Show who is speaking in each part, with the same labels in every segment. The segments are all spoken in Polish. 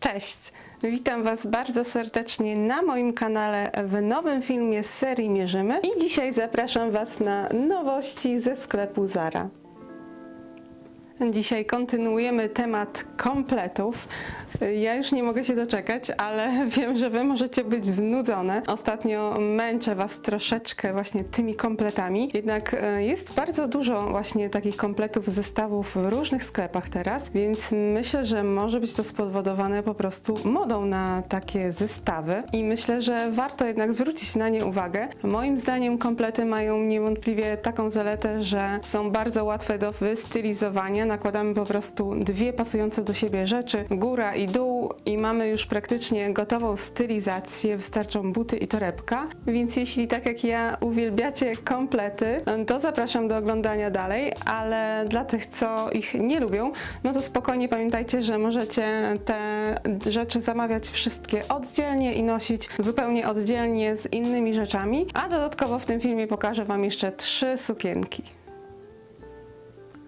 Speaker 1: Cześć! Witam Was bardzo serdecznie na moim kanale w nowym filmie z serii Mierzymy i dzisiaj zapraszam Was na nowości ze sklepu Zara. Dzisiaj kontynuujemy temat kompletów. Ja już nie mogę się doczekać, ale wiem, że Wy możecie być znudzone. Ostatnio męczę Was troszeczkę właśnie tymi kompletami, jednak e, jest bardzo dużo właśnie takich kompletów, zestawów w różnych sklepach teraz, więc myślę, że może być to spowodowane po prostu modą na takie zestawy i myślę, że warto jednak zwrócić na nie uwagę. Moim zdaniem komplety mają niewątpliwie taką zaletę, że są bardzo łatwe do wystylizowania. Nakładamy po prostu dwie pasujące do siebie rzeczy, góra i dół i mamy już praktycznie gotową stylizację. Wystarczą buty i torebka. Więc jeśli tak jak ja uwielbiacie komplety, to zapraszam do oglądania dalej, ale dla tych, co ich nie lubią, no to spokojnie pamiętajcie, że możecie te rzeczy zamawiać wszystkie oddzielnie i nosić zupełnie oddzielnie z innymi rzeczami. A dodatkowo w tym filmie pokażę Wam jeszcze trzy sukienki.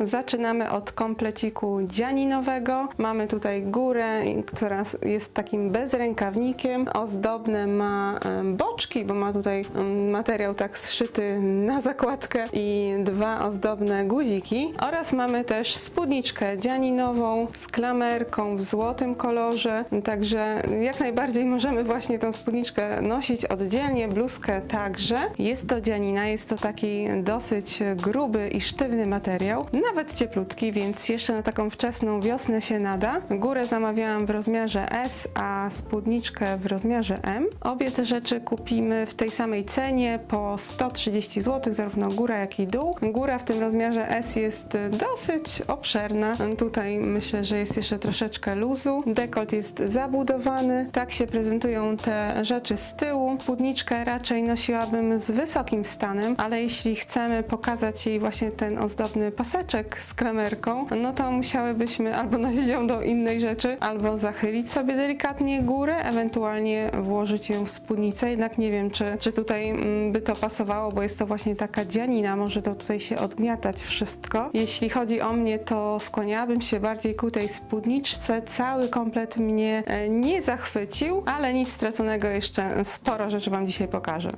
Speaker 1: Zaczynamy od kompleciku dzianinowego. Mamy tutaj górę, która jest takim bezrękawnikiem. Ozdobne ma boczki, bo ma tutaj materiał tak zszyty na zakładkę i dwa ozdobne guziki. Oraz mamy też spódniczkę dzianinową z klamerką w złotym kolorze. Także jak najbardziej możemy właśnie tą spódniczkę nosić oddzielnie, bluzkę także. Jest to dzianina, jest to taki dosyć gruby i sztywny materiał nawet cieplutki, więc jeszcze na taką wczesną wiosnę się nada. Górę zamawiałam w rozmiarze S, a spódniczkę w rozmiarze M. Obie te rzeczy kupimy w tej samej cenie po 130 zł, zarówno góra jak i dół. Góra w tym rozmiarze S jest dosyć obszerna. Tutaj myślę, że jest jeszcze troszeczkę luzu. Dekolt jest zabudowany. Tak się prezentują te rzeczy z tyłu. Spódniczkę raczej nosiłabym z wysokim stanem, ale jeśli chcemy pokazać jej właśnie ten ozdobny paseczek z klamerką, no to musiałybyśmy albo nosić ją do innej rzeczy, albo zachylić sobie delikatnie górę, ewentualnie włożyć ją w spódnicę. Jednak nie wiem, czy, czy tutaj mm, by to pasowało, bo jest to właśnie taka dzianina, może to tutaj się odgniatać wszystko. Jeśli chodzi o mnie, to skłaniałabym się bardziej ku tej spódniczce. Cały komplet mnie e, nie zachwycił, ale nic straconego jeszcze sporo rzeczy Wam dzisiaj pokażę.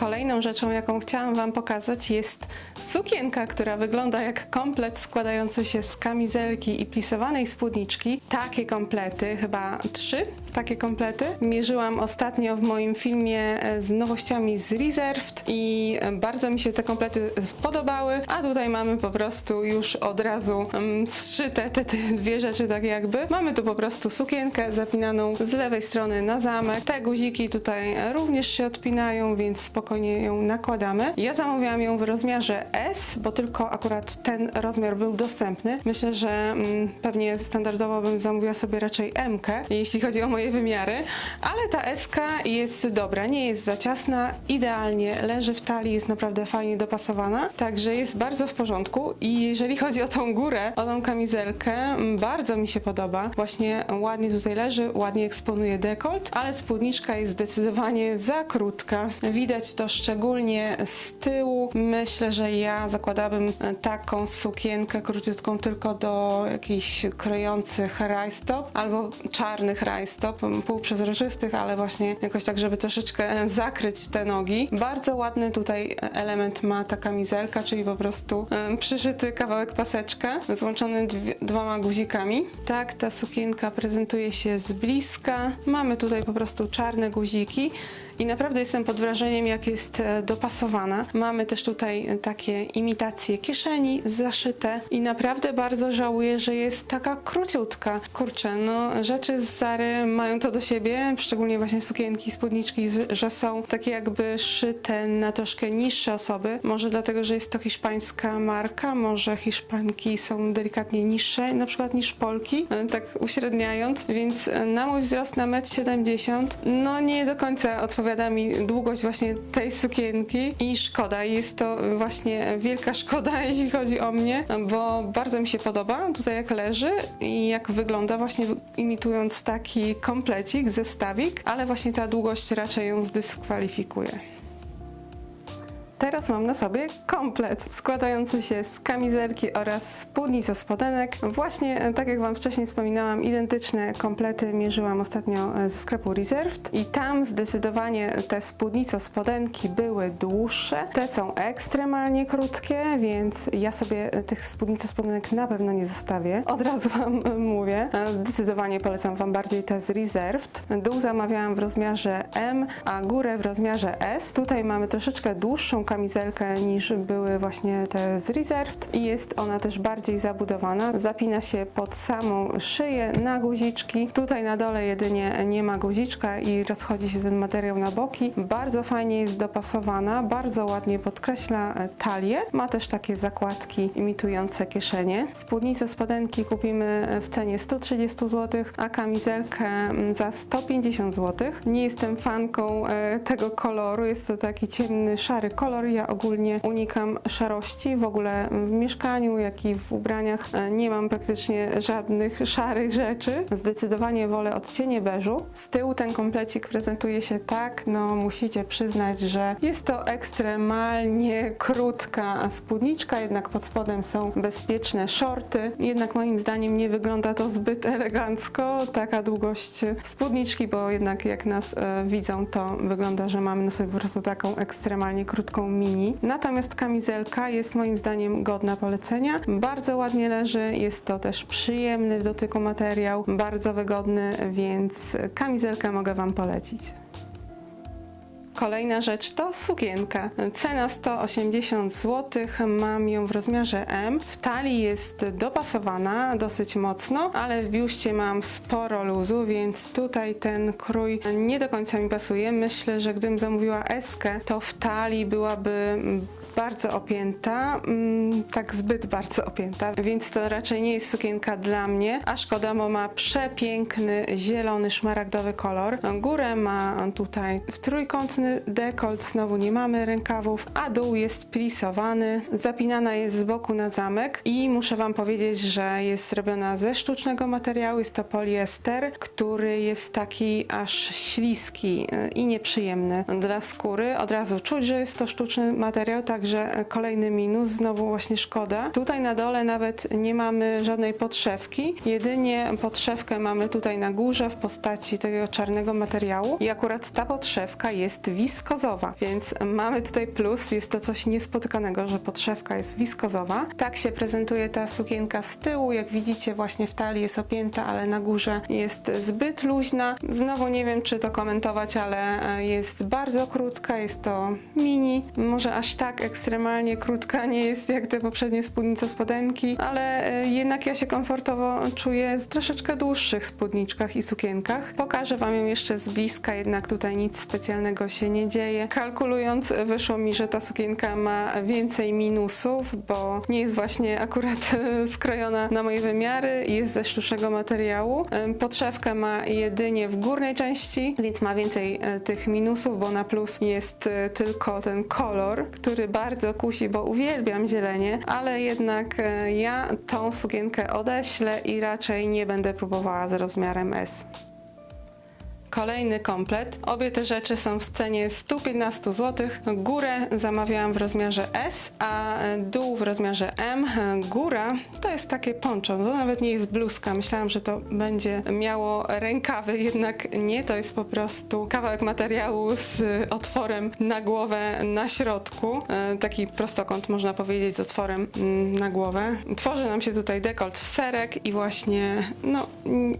Speaker 1: Kolejną rzeczą, jaką chciałam Wam pokazać, jest sukienka, która wygląda jak komplet składający się z kamizelki i plisowanej spódniczki. Takie komplety, chyba trzy takie komplety. Mierzyłam ostatnio w moim filmie e, z nowościami z Reserved i e, bardzo mi się te komplety podobały, a tutaj mamy po prostu już od razu um, zszyte te, te dwie rzeczy tak jakby. Mamy tu po prostu sukienkę zapinaną z lewej strony na zamek. Te guziki tutaj również się odpinają, więc spokojnie ją nakładamy. Ja zamówiłam ją w rozmiarze S, bo tylko akurat ten rozmiar był dostępny. Myślę, że mm, pewnie standardowo bym zamówiła sobie raczej M, jeśli chodzi o moje wymiary, ale ta S jest dobra, nie jest za ciasna, idealnie leży w talii, jest naprawdę fajnie dopasowana, także jest bardzo w porządku i jeżeli chodzi o tą górę, o tą kamizelkę, mm, bardzo mi się podoba. Właśnie ładnie tutaj leży, ładnie eksponuje dekolt, ale spódniczka jest zdecydowanie za krótka. Widać to szczególnie z tyłu. Myślę, że ja zakładałabym taką sukienkę króciutką tylko do jakichś krojących rajstop albo czarnych rajstop, półprzezroczystych, ale właśnie jakoś tak, żeby troszeczkę zakryć te nogi. Bardzo ładny tutaj element ma ta kamizelka, czyli po prostu przyszyty kawałek paseczka, złączony dwoma guzikami. Tak ta sukienka prezentuje się z bliska. Mamy tutaj po prostu czarne guziki. I naprawdę jestem pod wrażeniem, jak jest e, dopasowana. Mamy też tutaj takie imitacje kieszeni zaszyte i naprawdę bardzo żałuję, że jest taka króciutka. Kurczę, no rzeczy z Zary mają to do siebie, szczególnie właśnie sukienki, spódniczki, że są takie jakby szyte na troszkę niższe osoby. Może dlatego, że jest to hiszpańska marka, może Hiszpanki są delikatnie niższe, na przykład niż Polki, e, tak uśredniając, więc e, na mój wzrost na 1,70 m, no nie do końca odpowiada mi długość właśnie tej sukienki i szkoda, jest to właśnie wielka szkoda, jeśli chodzi o mnie, bo bardzo mi się podoba tutaj jak leży i jak wygląda właśnie imitując taki komplecik, zestawik, ale właśnie ta długość raczej ją zdyskwalifikuje. Teraz mam na sobie komplet składający się z kamizelki oraz spódnic o spodenek. Właśnie, e, tak jak Wam wcześniej wspominałam, identyczne komplety mierzyłam ostatnio e, ze sklepu Reserved i tam zdecydowanie te spódnico spodenki były dłuższe. Te są ekstremalnie krótkie, więc ja sobie e, tych spódnico spodenek na pewno nie zostawię. Od razu Wam mówię. Zdecydowanie polecam Wam bardziej te z Reserved. Dół zamawiałam w rozmiarze M, a górę w rozmiarze S. Tutaj mamy troszeczkę dłuższą kamizelkę niż były właśnie te z Reserved i jest ona też bardziej zabudowana. Zapina się pod samą szyję na guziczki. Tutaj na dole jedynie nie ma guziczka i rozchodzi się ten materiał na boki. Bardzo fajnie jest dopasowana, bardzo ładnie podkreśla talię. Ma też takie zakładki imitujące kieszenie. Spódnicę spodenki kupimy w cenie 130 zł, a kamizelkę za 150 zł. Nie jestem fanką e, tego koloru, jest to taki ciemny, szary kolor. Ja ogólnie unikam szarości w ogóle w mieszkaniu, jak i w ubraniach. E, Nie mam praktycznie żadnych szarych rzeczy. Zdecydowanie wolę odcienie beżu. Z tyłu ten komplecik prezentuje się tak, no musicie przyznać, że jest to ekstremalnie krótka spódniczka, jednak pod spodem są bezpieczne shorty. Jednak moim zdaniem nie wygląda to zbyt elegancko, taka długość spódniczki, bo jednak jak nas e, widzą, to wygląda, że mamy na sobie po prostu taką ekstremalnie krótką mini. Natomiast kamizelka jest moim zdaniem godna polecenia. Bardzo ładnie leży, jest to też przyjemny w dotyku materiał, bardzo wygodny, więc kamizelkę mogę Wam polecić. Kolejna rzecz to sukienka. Cena 180 zł, mam ją w rozmiarze M. W talii jest dopasowana dosyć mocno, ale w biuście mam sporo luzu, więc tutaj ten krój nie do końca mi pasuje. Myślę, że gdybym zamówiła eskę, to w talii byłaby bardzo opięta, mm, tak zbyt bardzo opięta, więc to raczej nie jest sukienka dla mnie, a szkoda, bo ma przepiękny zielony szmaragdowy kolor. Górę ma tutaj w trójkątny dekolt, znowu nie mamy rękawów, a dół jest plisowany, zapinana jest z boku na zamek i muszę Wam powiedzieć, że jest zrobiona ze sztucznego materiału, jest to poliester, który jest taki aż śliski y, i nieprzyjemny dla skóry. Od razu czuć, że jest to sztuczny materiał, także kolejny minus, znowu właśnie szkoda. Tutaj na dole nawet nie mamy żadnej podszewki, jedynie podszewkę mamy tutaj na górze w postaci tego czarnego materiału i akurat ta podszewka jest wiskozowa, więc mamy tutaj plus, jest to coś niespotykanego, że podszewka jest wiskozowa. Tak się prezentuje ta sukienka z tyłu, jak widzicie właśnie w talii jest opięta, ale na górze jest zbyt luźna. Znowu nie wiem czy to komentować, ale e, jest bardzo krótka, jest to mini, może aż tak ekstremalnie krótka nie jest jak te poprzednie spódnice spodenki, ale e, jednak ja się komfortowo czuję w troszeczkę dłuższych spódniczkach i sukienkach. Pokażę Wam ją jeszcze z bliska, jednak tutaj nic specjalnego się nie dzieje. Kalkulując wyszło mi, że ta sukienka ma więcej minusów, bo nie jest właśnie akurat e, skrojona na moje wymiary, jest ze sztucznego materiału. E, Podszewkę ma jedynie w górnej części, więc ma więcej tych minusów, bo na plus jest tylko ten kolor, który bardzo kusi, bo uwielbiam zielenie, ale jednak e, ja tą sukienkę odeślę i raczej nie będę próbowała z rozmiarem S. Kolejny komplet. Obie te rzeczy są w cenie 115 zł. Górę zamawiałam w rozmiarze S, a dół w rozmiarze M. Góra to jest takie poncho, to nawet nie jest bluzka. Myślałam, że to będzie miało rękawy, jednak nie. To jest po prostu kawałek materiału z otworem na głowę na środku. E, Taki prostokąt można powiedzieć z otworem mm, na głowę. Tworzy nam się tutaj dekolt w serek i właśnie no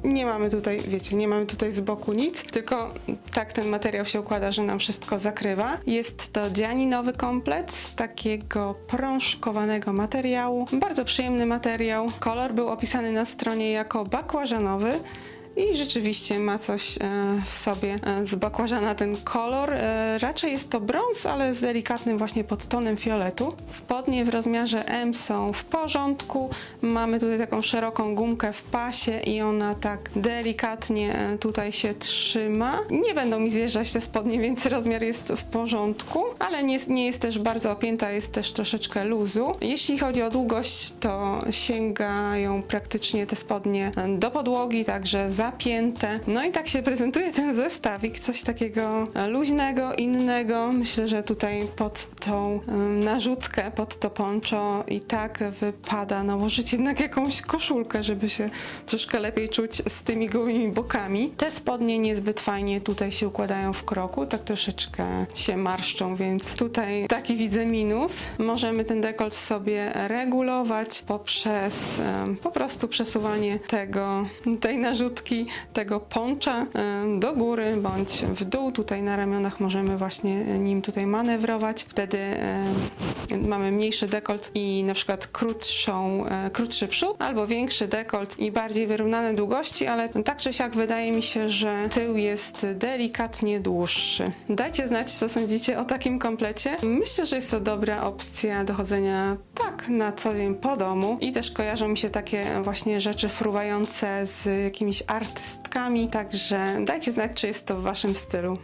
Speaker 1: nie mamy tutaj, wiecie, nie mamy tutaj z boku nic, tylko tak ten materiał się układa, że nam wszystko zakrywa. Jest to dzianinowy komplet z takiego prążkowanego materiału. Bardzo przyjemny materiał. Kolor był opisany na stronie jako bakłażanowy. I rzeczywiście ma coś e, w sobie e, z bakłażana ten kolor. E, Raczej jest to brąz, ale z delikatnym właśnie podtonem fioletu. Spodnie w rozmiarze M są w porządku. Mamy tutaj taką szeroką gumkę w pasie i ona tak delikatnie tutaj się trzyma. Nie będą mi zjeżdżać te spodnie, więc rozmiar jest w porządku, ale nie, nie jest też bardzo opięta, jest też troszeczkę luzu. Jeśli chodzi o długość, to sięgają praktycznie te spodnie do podłogi, także zapięte. No i tak się prezentuje ten zestawik, coś takiego luźnego, innego. Myślę, że tutaj pod tą narzutkę, pod to poncho i tak wypada nałożyć jednak jakąś koszulkę, żeby się troszkę lepiej czuć z tymi gołymi bokami. Te spodnie niezbyt fajnie tutaj się układają w kroku, tak troszeczkę się marszczą, więc tutaj taki widzę minus. Możemy ten dekolt sobie regulować poprzez po prostu przesuwanie tego, tej narzutki, tego poncza em, do góry bądź w dół. Tutaj na ramionach możemy właśnie nim tutaj manewrować. Wtedy em, mamy mniejszy dekolt i na przykład krótszą, e, krótszy przód albo większy dekolt i bardziej wyrównane długości, ale tak czy siak wydaje mi się, że tył jest delikatnie dłuższy. Dajcie znać, co sądzicie o takim komplecie. Myślę, że jest to dobra opcja do chodzenia tak na co dzień po domu i też kojarzą mi się takie właśnie rzeczy fruwające z jakimiś artystkami, także dajcie znać, czy jest to w waszym stylu.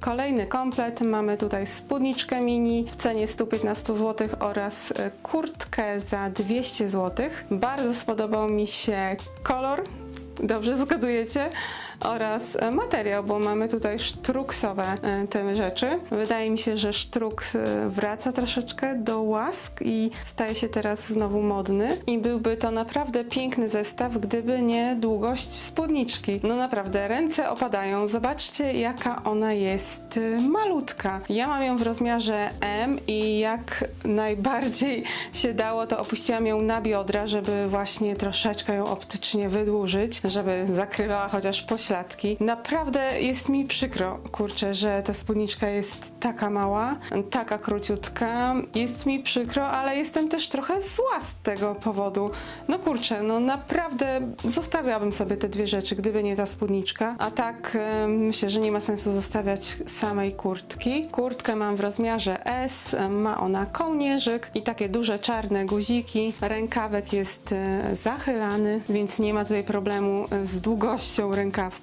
Speaker 1: Kolejny komplet. Mamy tutaj spódniczkę mini w cenie 115 zł oraz e, kurtkę za 200 zł. Bardzo spodobał mi się kolor. Dobrze zgadujecie? Oraz e, materiał, bo mamy tutaj sztruksowe e, te rzeczy. Wydaje mi się, że sztruks e, wraca troszeczkę do łask i staje się teraz znowu modny. I byłby to naprawdę piękny zestaw, gdyby nie długość spódniczki. No naprawdę, ręce opadają. Zobaczcie, jaka ona jest malutka. Ja mam ją w rozmiarze M i jak najbardziej się dało, to opuściłam ją na biodra, żeby właśnie troszeczkę ją optycznie wydłużyć, żeby zakrywała chociaż Naprawdę jest mi przykro, kurczę, że ta spódniczka jest taka mała, taka króciutka. Jest mi przykro, ale jestem też trochę zła z tego powodu. No kurczę, no naprawdę zostawiałabym sobie te dwie rzeczy, gdyby nie ta spódniczka. A tak e, myślę, że nie ma sensu zostawiać samej kurtki. Kurtkę mam w rozmiarze S, e, ma ona kołnierzyk i takie duże czarne guziki. Rękawek jest e, zachylany, więc nie ma tutaj problemu z długością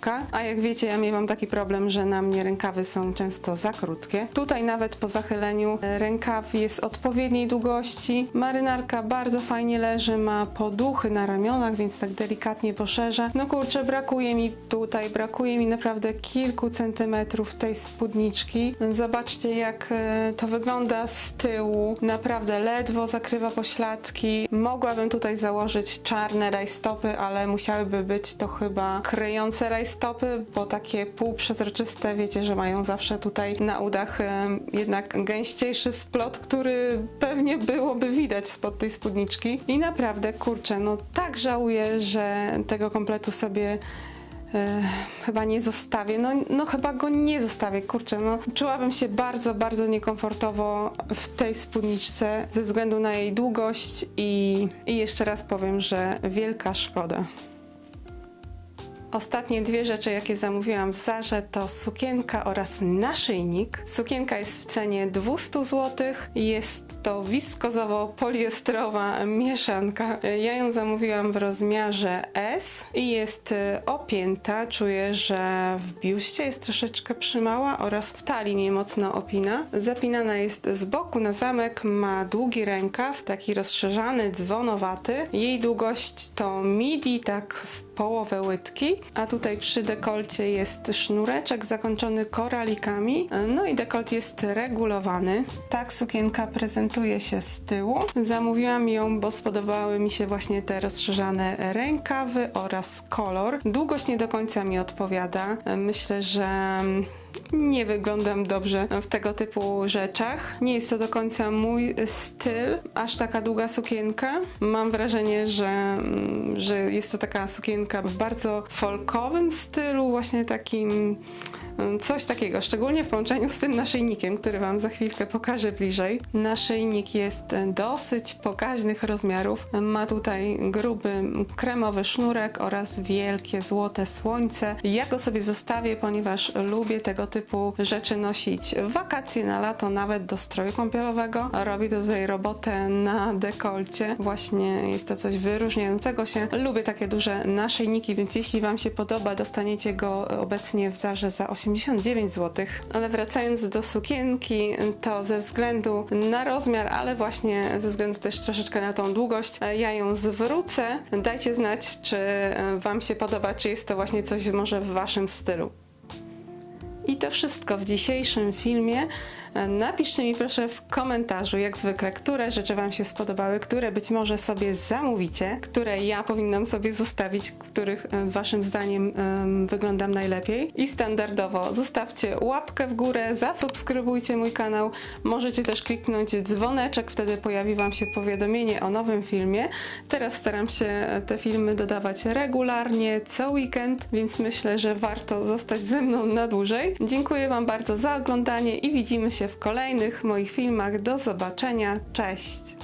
Speaker 1: rękawka. A jak wiecie, ja miewam taki problem, że na mnie rękawy są często za krótkie. Tutaj nawet po zachyleniu e, rękaw jest odpowiedniej długości. Marynarka bardzo fajnie leży, ma poduchy na ramionach, więc tak delikatnie poszerza. No kurczę, brakuje mi tutaj, brakuje mi naprawdę kilku centymetrów tej spódniczki. Zobaczcie jak e, to wygląda z tyłu. Naprawdę ledwo zakrywa pośladki. Mogłabym tutaj założyć czarne rajstopy, ale musiałyby być to chyba kryjące rajstopy, bo takie półprzezroczyste, wiecie, że mają zawsze tutaj na udach jednak gęściejszy splot, który pewnie byłoby widać spod tej spódniczki. I naprawdę, kurczę, no tak żałuję, że tego kompletu sobie e, chyba nie zostawię. No, no chyba go nie zostawię, kurczę, no czułabym się bardzo, bardzo niekomfortowo w tej spódniczce ze względu na jej długość i, i jeszcze raz powiem, że wielka szkoda. Ostatnie dwie rzeczy, jakie zamówiłam w Zarze, to sukienka oraz naszyjnik. Sukienka jest w cenie 200 zł. Jest to wiskozowo-poliestrowa mieszanka. Ja ją zamówiłam w rozmiarze S i jest y, opięta. Czuję, że w biuście jest troszeczkę przymała oraz w talii mnie mocno opina. Zapinana jest z boku na zamek, ma długi rękaw, taki rozszerzany, dzwonowaty. Jej długość to midi, tak w połowę łydki, a tutaj przy dekolcie jest sznureczek zakończony koralikami, no i dekolt jest regulowany. Tak sukienka prezentuje się z tyłu. Zamówiłam ją, bo spodobały mi się właśnie te rozszerzane rękawy oraz kolor. Długość nie do końca mi odpowiada. Myślę, że nie wyglądam dobrze w tego typu rzeczach. Nie jest to do końca mój styl, aż taka długa sukienka. Mam wrażenie, że, mm, że jest to taka sukienka w bardzo folkowym stylu, właśnie takim Coś takiego, szczególnie w połączeniu z tym naszyjnikiem, który Wam za chwilkę pokażę bliżej. Naszyjnik jest dosyć pokaźnych rozmiarów. Ma tutaj gruby kremowy sznurek oraz wielkie złote słońce. Ja go sobie zostawię, ponieważ lubię tego typu rzeczy nosić w wakacje, na lato, nawet do stroju kąpielowego. Robi tutaj robotę na dekolcie. Właśnie jest to coś wyróżniającego się. Lubię takie duże naszyjniki, więc jeśli Wam się podoba, dostaniecie go obecnie w Zarze za 89 zł. Ale wracając do sukienki, to ze względu na rozmiar, ale właśnie ze względu też troszeczkę na tą długość, e, ja ją zwrócę. Dajcie znać, czy e, Wam się podoba, czy jest to właśnie coś może w Waszym stylu. I to wszystko w dzisiejszym filmie. Napiszcie mi proszę w komentarzu, jak zwykle, które rzeczy Wam się spodobały, które być może sobie zamówicie, które ja powinnam sobie zostawić, których e, Waszym zdaniem em, wyglądam najlepiej. I standardowo zostawcie łapkę w górę, zasubskrybujcie mój kanał. Możecie też kliknąć dzwoneczek, wtedy pojawi Wam się powiadomienie o nowym filmie. Teraz staram się te filmy dodawać regularnie, co weekend, więc myślę, że warto zostać ze mną na dłużej. Dziękuję Wam bardzo za oglądanie i widzimy się w kolejnych moich filmach. Do zobaczenia. Cześć!